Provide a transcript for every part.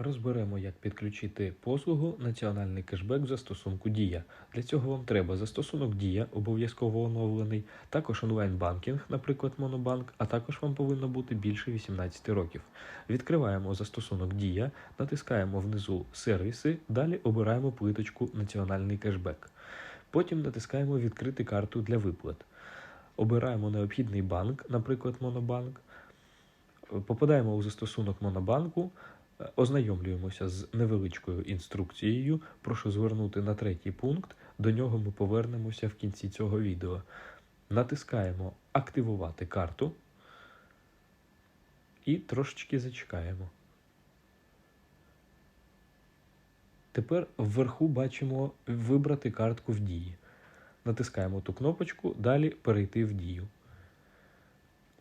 Розберемо, як підключити послугу Національний кешбек в застосунку Дія. Для цього вам треба застосунок Дія, обов'язково оновлений, також онлайн-банкінг, наприклад, Монобанк, а також вам повинно бути більше 18 років. Відкриваємо застосунок Дія, натискаємо внизу сервіси, далі обираємо плиточку Національний кешбек. Потім натискаємо Відкрити карту для виплат. Обираємо необхідний банк, наприклад, Монобанк. Попадаємо у застосунок Монобанку, ознайомлюємося з невеличкою інструкцією. Прошу звернути на третій пункт. До нього ми повернемося в кінці цього відео. Натискаємо Активувати карту і трошечки зачекаємо. Тепер вверху бачимо Вибрати картку в дії. Натискаємо ту кнопочку, далі перейти в дію.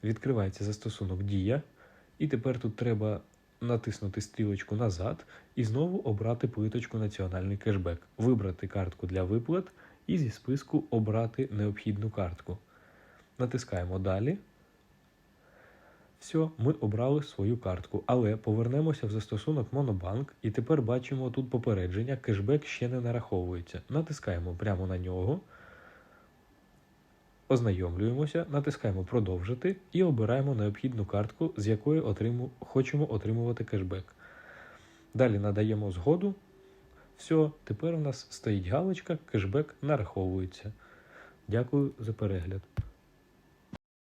Відкривається застосунок Дія, і тепер тут треба натиснути стрілочку назад і знову обрати плиточку Національний кешбек, вибрати картку для виплат і зі списку обрати необхідну картку. Натискаємо Далі. Все, ми обрали свою картку, але повернемося в застосунок Монобанк і тепер бачимо тут попередження, кешбек ще не нараховується. Натискаємо прямо на нього. Ознайомлюємося, натискаємо Продовжити і обираємо необхідну картку, з якої отриму... хочемо отримувати кешбек. Далі надаємо згоду. Все, тепер у нас стоїть галочка, кешбек нараховується. Дякую за перегляд.